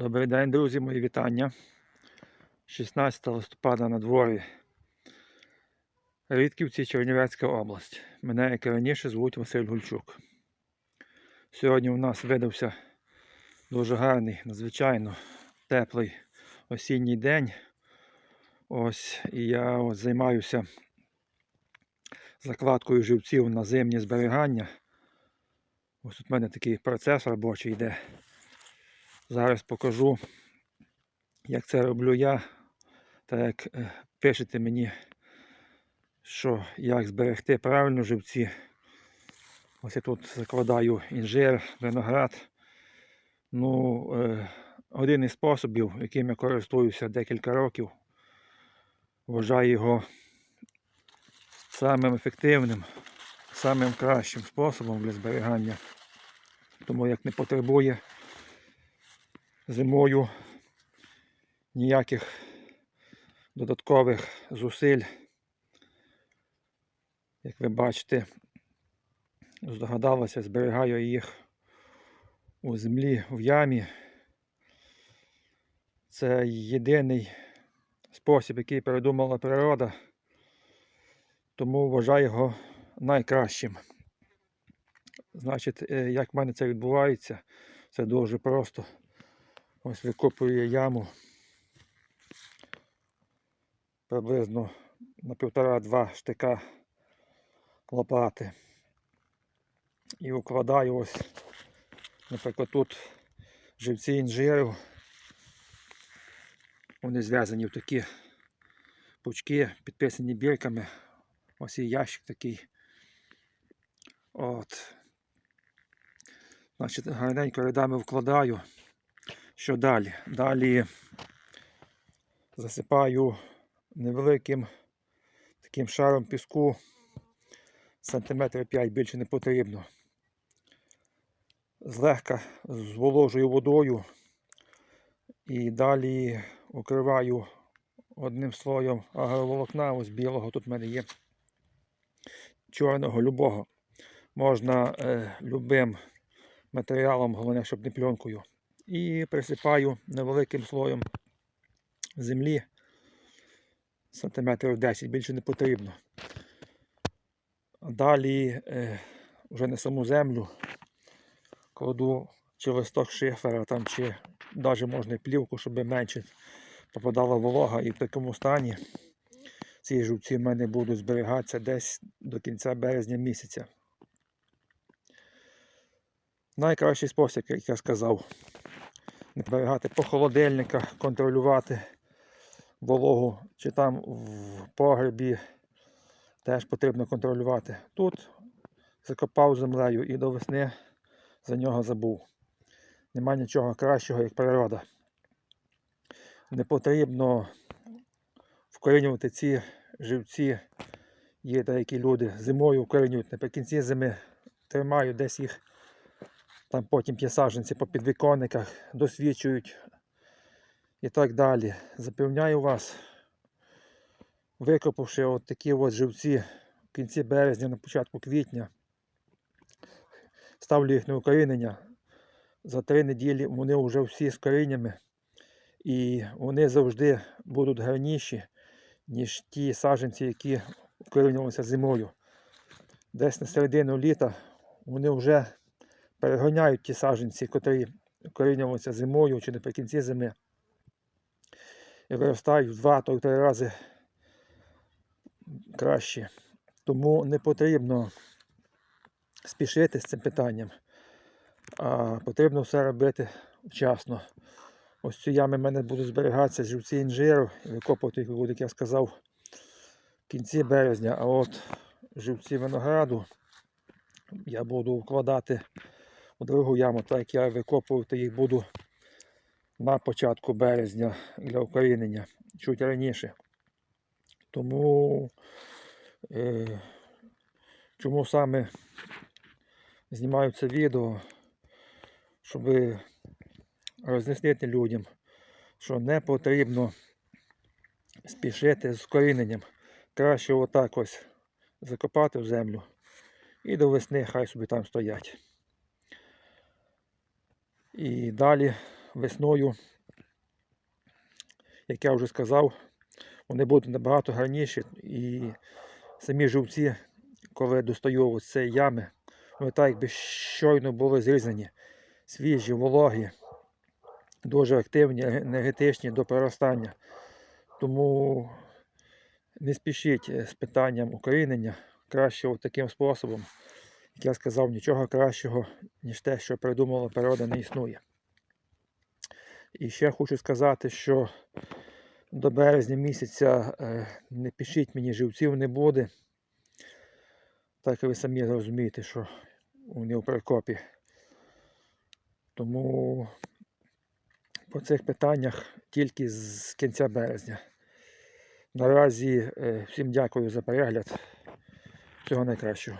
Добрий день, друзі, мої вітання. 16 листопада на дворі. Рідківці, Чернівецька область. Мене, як і раніше, звуть Василь Гульчук. Сьогодні у нас видався дуже гарний, надзвичайно теплий осінній день. Ось і я ось займаюся закладкою живців на зимні зберігання. Ось тут в мене такий процес робочий йде. Зараз покажу, як це роблю я, та як е, пишете мені, що як зберегти правильно живці. Ось я тут закладаю інжир, виноград. Ну, е, один із способів, яким я користуюся декілька років, вважаю його самим ефективним, самим кращим способом для зберігання. Тому як не потребує зимою ніяких додаткових зусиль. Як ви бачите, здогадалося, зберігаю їх у землі в ямі. Це єдиний спосіб, який придумала природа, тому вважаю його найкращим. Значить, е, як в мене це відбувається, це дуже просто. Ось викопую яму приблизно на півтора-два штика лопати. І укладаю ось, наприклад, тут живці інжиру. Вони зв'язані в такі пучки, підписані бірками. Ось і ящик такий. От. Значить, гарненько рядами вкладаю. Що далі? Далі засипаю невеликим таким шаром піску. Сантиметрів 5 більше не потрібно. Злегка зволожую водою і далі укриваю одним слоєм агроволокна, ось білого, тут в мене є чорного, любого. Можна е, любим матеріалом, головне, щоб не пленкою і присипаю невеликим слоєм землі сантиметрів 10, більше не потрібно. Далі е, вже на саму землю кладу чи листок шифера, там, чи навіть можна плівку, щоб менше попадала волога і в такому стані ці жовці в мене будуть зберігатися десь до кінця березня місяця. Найкращий спосіб, як я сказав, не зберігати по холодильниках, контролювати вологу, чи там в погребі теж потрібно контролювати. Тут закопав землею і до весни за нього забув. Нема нічого кращого, як природа. Не потрібно вкорінювати ці живці. Є деякі люди зимою вкорінюють наприкінці зими, тримають десь їх там потім ті саджанці по підвіконниках досвідчують і так далі. Запевняю вас, викопавши от такі от живці в кінці березня, на початку квітня, ставлю їх на укорінення. За три неділі вони вже всі з коріннями. І вони завжди будуть гарніші, ніж ті саджанці, які укорінювалися зимою. Десь на середину літа вони вже переганяють ті саджанці, котрі корінювалися зимою чи наприкінці зими. І виростають в два то три рази краще. Тому не потрібно спішити з цим питанням, а потрібно все робити вчасно. Ось ці ями в мене будуть зберігатися живці інжиру і викопувати їх як я сказав, в кінці березня. А от живці винограду я буду вкладати другу яму, так як я викопувати їх буду на початку березня для укорінення, чуть раніше. Тому е, чому саме знімаю це відео, щоб роз'яснити людям, що не потрібно спішити з коріненням. Краще отак ось закопати в землю і до весни хай собі там стоять. І далі весною, як я вже сказав, вони будуть набагато гарніші і самі живці, коли достаю цієї ями, вони так якби щойно були зрізані, свіжі, вологі, дуже активні, енергетичні до проростання. Тому не спішіть з питанням укорінення. Краще от таким способом. Як я сказав, нічого кращого, ніж те, що придумала природа, не існує. І ще хочу сказати, що до березня місяця е, не пишіть мені, живців не буде. Так ви самі розумієте, що вони у перекопі. Тому по цих питаннях тільки з кінця березня. Наразі е, всім дякую за перегляд. Всього найкращого.